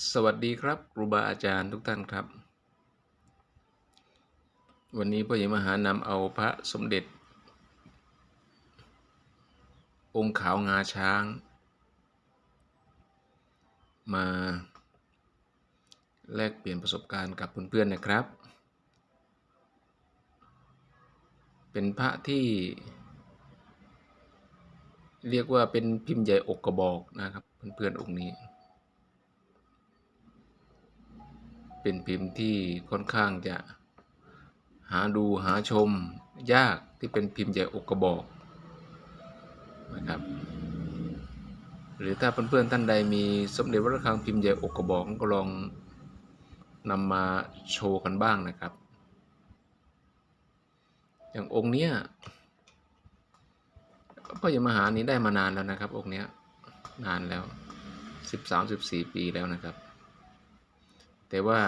สวัสดีครับครูบาอาจารย์ทุกท่านครับ วันนี้พ่อใหญ่มหานำเอาพระสมเด็จ องค์ขาวงาช้าง มาแลกเปลี่ยนประสบการณ์กับเพื่อนๆนะครับ เป็นพระที่เรียกว่าเป็นพิมพ์ใหญ่อกกระบอกนะครับ เพื่อนๆองค์นี้ เป็นพิมพ์ที่ค่อนข้างจะหาดูหาชมยากที่เป็นพิมพ์ใหญ่อกกระบอกนะครับ หรือถ้าเพื่อนๆท่านใดมีสมเด็จวัดระฆังพิมพ์ใหญ่อกกระบอกก็ลองนำมาโชว์กันบ้างนะครับ อย่างองค์เนี้ยพ่อใหญ่มหานี้ได้มานานแล้วนะครับ องค์เนี้ยนานแล้วสิบสามสิบสี่ปีแล้วนะครับ แต่ว่า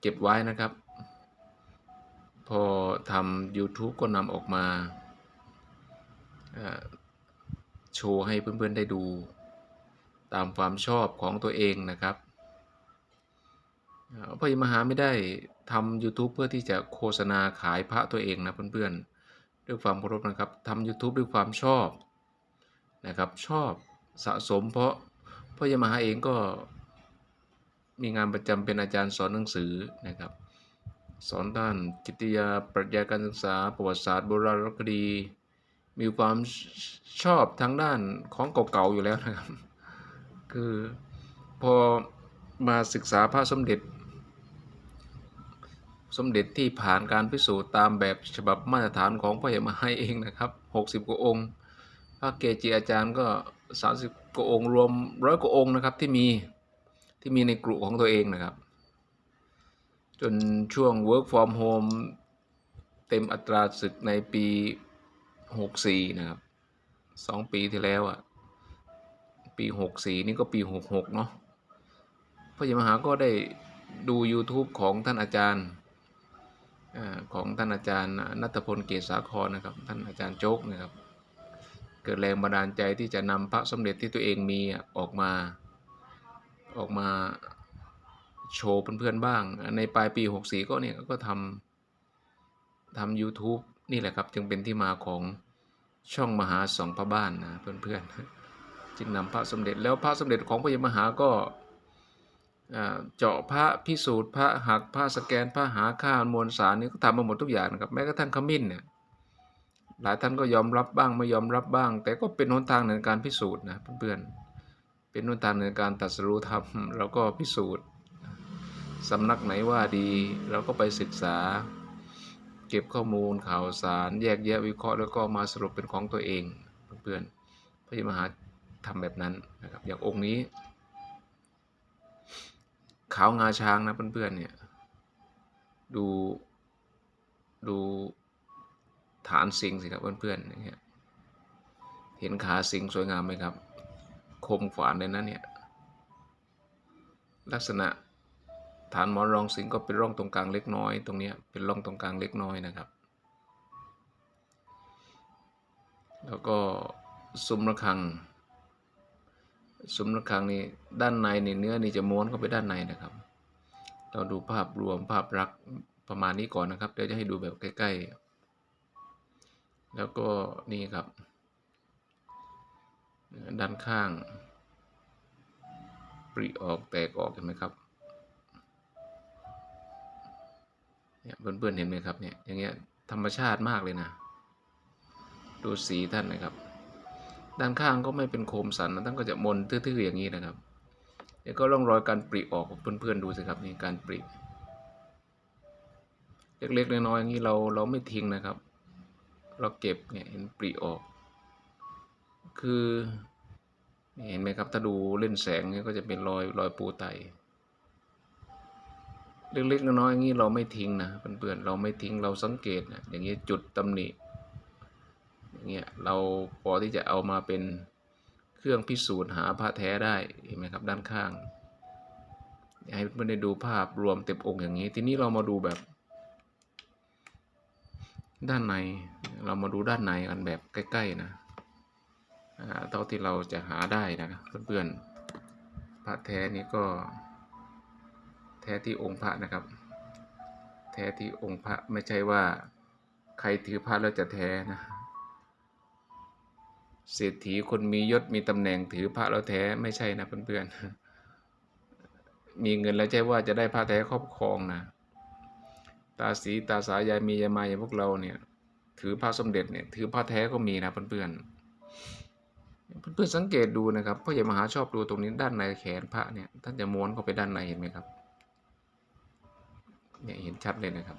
เก็บไว้นะครับ พอทำ YouTube ก็นำออกมาโชว์ให้เพื่อนๆได้ดู ตามความชอบของตัวเองนะครับเอ่อพ่อยิมหาไม่ได้ทำ YouTube เพื่อที่จะโฆษณาขายพระตัวเองนะเพื่อนๆด้วยความเคารพนะครับทำ YouTube ด้วยความชอบนะครับ ชอบสะสมเพราะพ่อยมหาเองก็ มีงานประจำเป็นอาจารย์สอนหนังสือนะครับ สอนด้านจิตวิทยาปรัชญาการศึกษา ประวัติศาสตร์โบราณคดี มีความชอบทางด้านของเก่าๆอยู่แล้วนะครับ คือพอมาศึกษาพระสมเด็จ สมเด็จที่ผ่านการพิสูจน์ตามแบบฉบับมาตรฐานของพ่อใหญ่มาให้เองนะครับ 60 กว่าองค์ พระเกจิอาจารย์ก็ 30 กว่าองค์รวมร้อยกว่าองค์นะครับที่มี ที่มีในกลุ่มของตัวเองนะครับ จนช่วง work from home เต็มอัตราศึกในปี 64 นะครับ 2 ปีที่แล้วอะ ปี 64 นี่ก็ปี 66 เนาะพระยมหาก็ได้ดู YouTube ของท่านอาจารย์ของท่านอาจารย์นัทพลเกษสาครนะครับ ท่านอาจารย์โจ๊กนะครับ เกิดแรงบันดาลใจที่จะนำพระสมเด็จที่ตัวเองมีออกมา ออกมาโชว์เพื่อนๆบ้าง ในปลายปี 64 ก็เนี่ยก็ทำทำ YouTube นี่แหละครับ จึงเป็นที่มาของช่องมหาสองพระบ้านนะเพื่อนๆจึงนำพระสมเด็จแล้วพระสมเด็จของพระยมหาก็เจาะพระพิสูจน์พระหักพระสแกนพระหาค่ามวลสารนี่ก็ทำมาหมดทุกอย่างนะครับแม้กระทั่งขมิ้นเนี่ยหลายท่านก็ยอมรับบ้างไม่ยอมรับบ้าง แต่ก็เป็นหนทางในการพิสูจน์นะเพื่อนๆ เป็นหนทางในการตัดสรู้ธรรมเราก็พิสูจน์สำนักไหนว่าดี เราก็ไปศึกษา เก็บข้อมูลข่าวสาร แยกแยะวิเคราะห์แล้วก็มาสรุปเป็นของตัวเองเพื่อนๆพระมหาทำแบบนั้นนะครับอย่างองค์นี้ ขาวงาช้างนะเพื่อนๆเนี่ยดูดูฐานสิงสิครับเพื่อนๆอย่างเงี้ยเห็นขาสิงสวยงามไหมครับ มฝานเลยนะเนี่ย ลักษณะฐานหมอนรองสิงก็เป็นร่องตรงกลางเล็กน้อย ตรงนี้เป็นร่องตรงกลางเล็กน้อยนะครับ แล้วก็ซุ้มระฆัง ซุ้มระฆังนี่ด้านในนี่เนื้อนี่จะม้วนเข้าไปด้านในนะครับ เราดูภาพรวมภาพรักประมาณนี้ก่อนนะครับ เดี๋ยวจะให้ดูแบบใกล้ ๆ แล้วก็นี่ครับ ด้านข้างปริออกแตกออกเห็นไหมครับเนี่ยเพื่อนๆเห็นไหมครับเนี่ยอย่างเงี้ยธรรมชาติมากเลยนะ ดูสีท่านนะครับ ด้านข้างก็ไม่เป็นโคมสันนะท่านก็จะมนทื่อๆอย่างนี้นะครับเดี๋ยวก็ร่องรอยการปริออกเพื่อนๆดูสิครับนี่การปริเล็กๆน้อยๆอย่างนี้เราเราไม่ทิ้งนะครับ เราเก็บเนี่ยเห็นปริออก คือเห็นไหมครับ ถ้าดูเล่นแสงเนี่ยก็จะเป็นรอยรอยปูไตเล็กๆน้อยๆอย่างนี้เราไม่ทิ้งนะเพื่อนๆเราไม่ทิ้งเราสังเกตนะอย่างนี้จุดตำหนิอย่างเงี้ยเราพอที่จะเอามาเป็นเครื่องพิสูจน์หาพระแท้ได้เห็นไหมครับด้านข้างให้เพื่อนๆได้ดูภาพรวมเต็มองค์อย่างนี้ ทีนี้เรามาดูแบบ ด้านในเรามาดูด้านในกันแบบใกล้ๆนะ เท่าที่เราจะหาได้นะครับเพื่อนๆพระแท้นี่ก็ แท้ที่องค์พระนะครับ แท้ที่องค์พระไม่ใช่ว่าใครถือพระแล้วจะแท้นะเศรษฐีคนมียศมีตำแหน่งถือพระแล้วแท้ไม่ใช่นะเพื่อนๆ มีเงินแล้วใช่ว่าจะได้พระแท้ครอบครองนะ ตาสีตาสายายมียายมาอย่างพวกเราเนี่ย ถือพระสมเด็จเนี่ยถือพระแท้ก็มีนะเพื่อนๆ เพื่อนๆสังเกตดูนะครับพ่อใหญ่มหาชอบดูตรงนี้ด้านในแขนพระเนี่ยท่านจะม้วนเข้าไปด้านในเห็นไหมครับเนี่ยเห็นชัดเลยนะครับ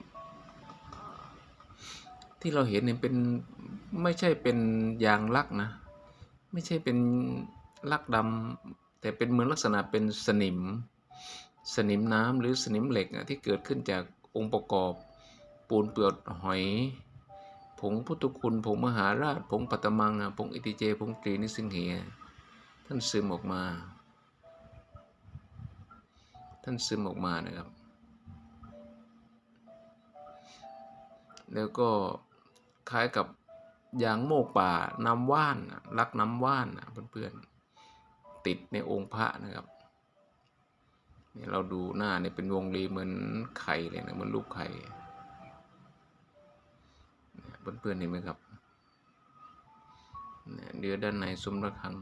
ที่เราเห็นเนี่ยเป็นไม่ใช่เป็นยางลักนะ ไม่ใช่เป็นลักดำแต่เป็นเหมือนลักษณะเป็นสนิม สนิมน้ำหรือสนิมเหล็กอะที่เกิดขึ้นจากองค์ประกอบปูนเปลือกหอย ผงพุทธคุณ ผงมหาราช ผงปัตมังอะผงอิติเจ ผงตรีนิสิงเหียท่านซึมออกมา ท่านซึมออกมานะครับ แล้วก็คล้ายกับยางโมกป่าน้ำว่านรักน้ำว่านเพื่อนๆติดในองค์พระนะครับนี่เราดูหน้าเนี่ยเป็นวงรีเหมือนไข่เลยนะเหมือนลูกไข่ เนี่ยเพื่อนๆเห็นไหมครับเนี่ยเนื้อด้านในซุ้มระฆัง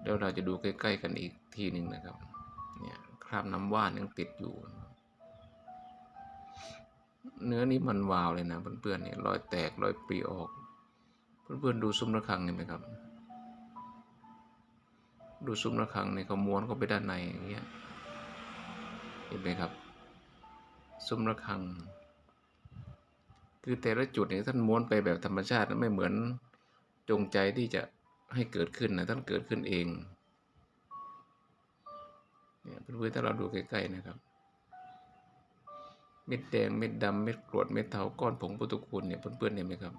เดี๋ยวเราจะดูใกล้ ๆ กันอีกทีหนึ่งนะครับ เนี่ยคราบน้ำว่านยังติดอยู่ เนื้อนี้มันวาวเลยนะเพื่อนๆเนี่ยรอยแตกรอยปรีออก เพื่อนๆดูซุ้มระฆังเห็นไหมครับ ดูซุ้มระฆังเนี่ยเขาม้วนเข้าไปด้านในอย่างเงี้ยเห็นไหมครับ ซุ้มระฆัง คือแต่ละจุดเนี่ยท่านม้วนไปแบบธรรมชาตินะไม่เหมือนจงใจที่จะให้เกิดขึ้นนะท่านเกิดขึ้นเองเนี่ยเพื่อนๆถ้าเราดูใกล้ๆนะครับเม็ดแดงเม็ดดำเม็ดกรวดเม็ดเทาก้อนผงพุทธคุณเนี่ยเพื่อนๆเห็นไหมครับ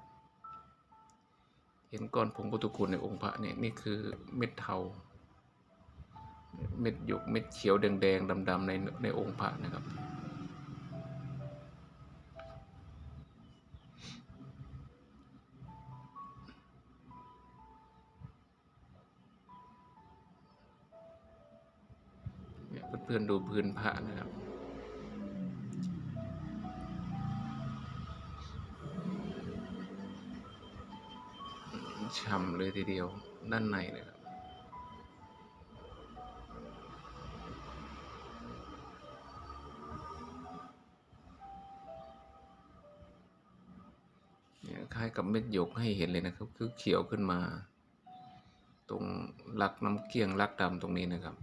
เห็นก้อนผงพุทธคุณในองค์พระเนี่ยนี่คือเม็ดเทาเม็ดหยกเม็ดเขียวแดงๆดำๆในในองค์พระนะครับ เพื่อนๆดูพื้นพระนะครับช่ำเลยทีเดียวด้านในนะครับเนี่ยคล้ายกับเม็ดหยกให้เห็นเลยนะครับ คือเขียวขึ้นมา ตรงลักน้ำเกลี้ยงลักดำตรงนี้นะครับ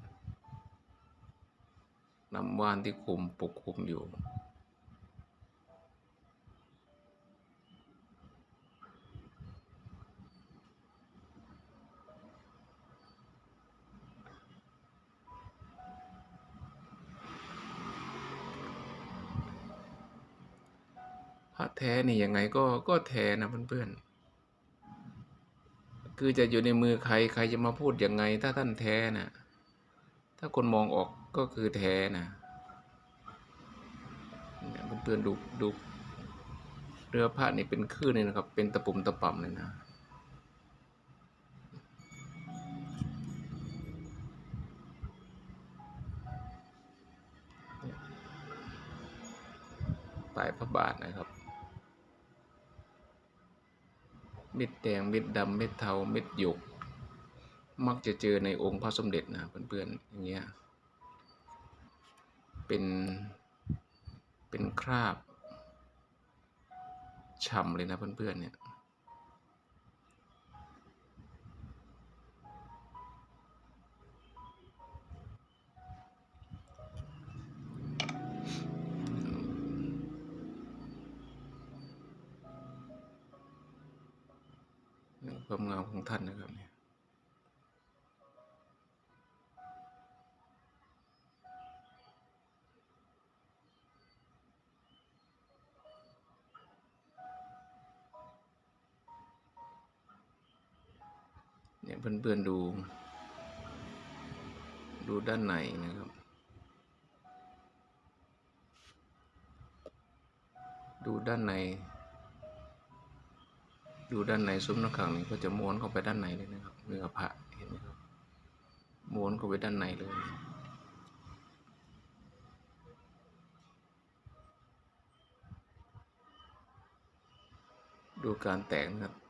น้ำว่านที่คุมปกคุมอยู่ พระแท้นี่ยังไงก็ก็แท้นะเพื่อนๆคือจะอยู่ในมือใคร ใครจะมาพูดยังไง ถ้าท่านแท้น่ะ ถ้าคนมองออกก็คือแท้นะเนี่ยเพื่อนๆดูดูเรือพระนี่เป็นคลื่นเลยนะครับ เป็นตะปุ่มตะป่ำเลยนะปลายพระบาทนะครับ เม็ดแดง เม็ดดำ เม็ดเทา เม็ดหยก มักจะเจอในองค์พระสมเด็จนะเพื่อนๆอย่างเงี้ยเป็นเป็นคราบฉ่ำเลยนะเพื่อนๆเนี่ยนี่ความงามของท่านนะครับเนี่ย เพื่อนๆดู ดูด้านในนะครับ ดูด้านใน ดูด้านในซุ้มหน้าขังนี่ก็จะม้วนเข้าไปด้านในเลยนะครับเนื้อพระเห็นไหมครับม้วนเข้าไปด้านในเลยดูการแตกนะครับ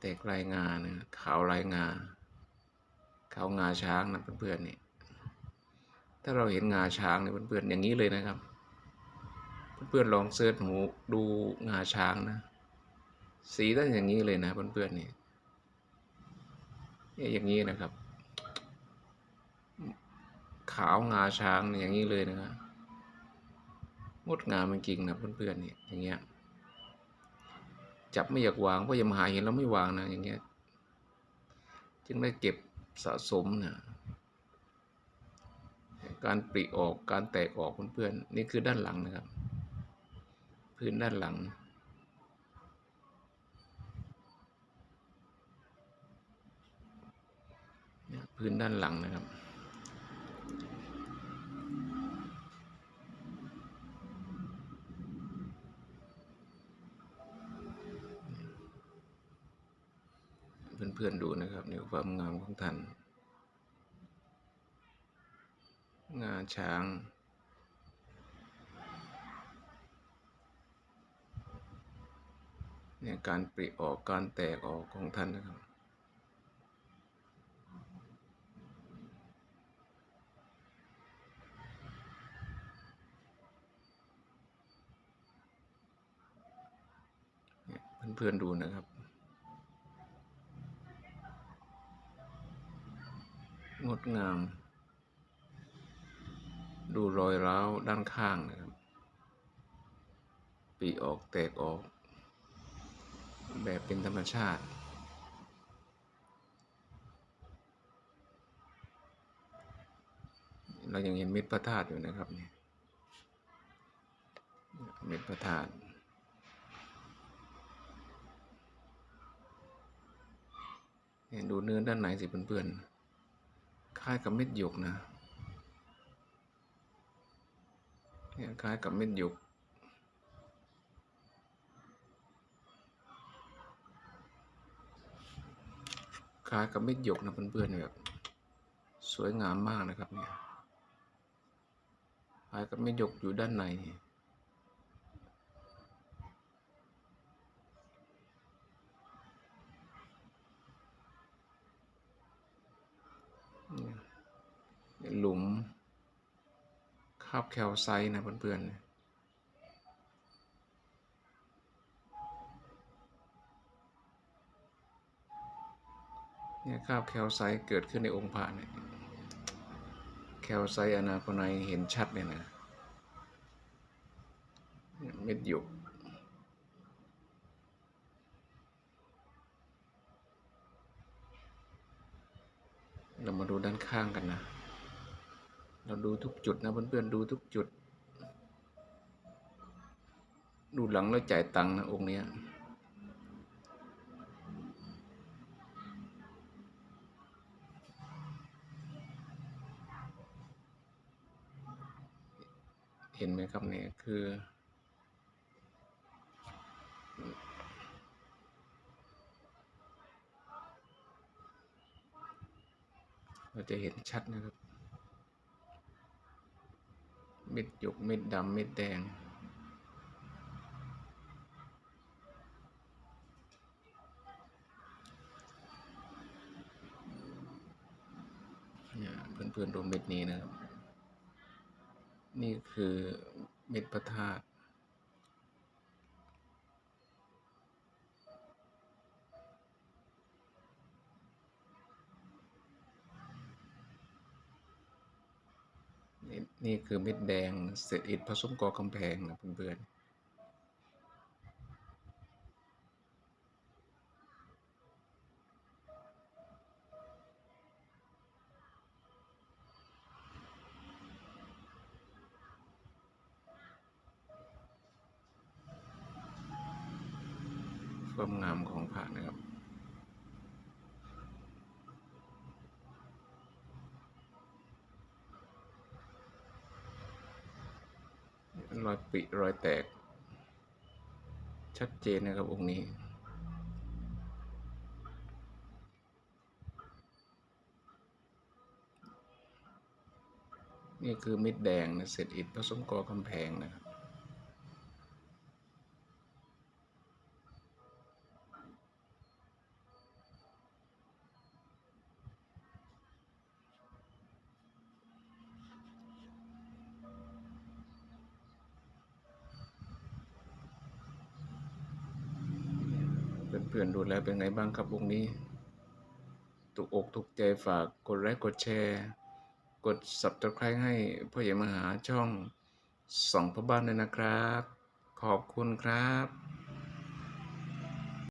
แตกลายงานะขาวลายงาขาวงาช้างนะเพื่อนๆนี่ถ้าเราเห็นงาช้างเนี่ยเพื่อนๆอย่างนี้เลยนะครับ เพื่อนๆลองเสิร์ชหูดูงาช้างนะ สีต้องอย่างนี้เลยนะเพื่อนๆนี่เนี่ยอย่างนี้นะครับ ขาวงาช้างอย่างนี้เลยนะครับงดงามจริงๆนะเพื่อนๆนี่อย่างเงี้ย จับไม่อยากวางเพราะยามหาเห็นแล้วไม่วางนะอย่างเงี้ย จึงได้เก็บสะสมนะการปริออกการแตกออกเพื่อนๆนี่คือด้านหลังนะครับ พื้นด้านหลังพื้นด้านหลังนะครับ พื่อนๆดูนะครับนี่ความงามของท่าน งาช้าง เนี่ยการปริออกการแตกออกของท่านนะครับเนี่ยเพื่อนๆดูนะครับ งดงาม ดูรอยร้าวด้านข้างนะครับปีออกแตกออก แบบเป็นธรรมชาติ เรายังเห็นเม็ดพระธาตุอยู่นะครับเนี่ยเม็ดพระธาตุเนี่ยดูเนื้อด้านในสิเพื่อนๆ คล้ายกับเม็ดหยกนะเนี่ยคล้ายกับเม็ดหยกคล้ายกับเม็ดหยกนะเพื่อนๆแบบสวยงามมากนะครับเนี่ยคล้ายกับเม็ดหยกอยู่ด้านในนี่เนี่ย หลุมคาบแคลไซต์นะเพื่อนๆเนี่ยคราบแคลไซต์เกิดขึ้นในองค์พระเนี่ยแคลไซต์อนาคไนเห็นชัดเลยนะเนี่ยเม็ดหยกเรามาดูด้านข้างกันนะ เราดูทุกจุดนะเพื่อนๆดูทุกจุด ดูหลังแล้วจ่ายตังค์นะองค์เนี้ยเห็นไหมครับเนี่ยคือ เราจะเห็นชัดนะครับ เม็ดหยกเม็ดดำเม็ดแดงเนี่ยเพื่อนๆดูเม็ดนี้นะครับ นี่คือเม็ดพระธาตุ นี่คือเม็ดแดงเศษอิฐผสมกอกำแพงนะเพื่อนๆ อยปิรอยแตก ชัดเจนนะครับองค์นี้ นี่คือมิดแดงนะเสร็จอิฐผสมกอกำแพงนะครับ เพื่อนๆดูแล้วเป็นไงบ้างครับวงนี้ ถูกอกถูกใจฝากกดไลค์กดแชร์ กด subscribe ให้พ่อใหญ่มหาช่องส่องพ่อบ้านด้วยนะครับ ขอบคุณครับ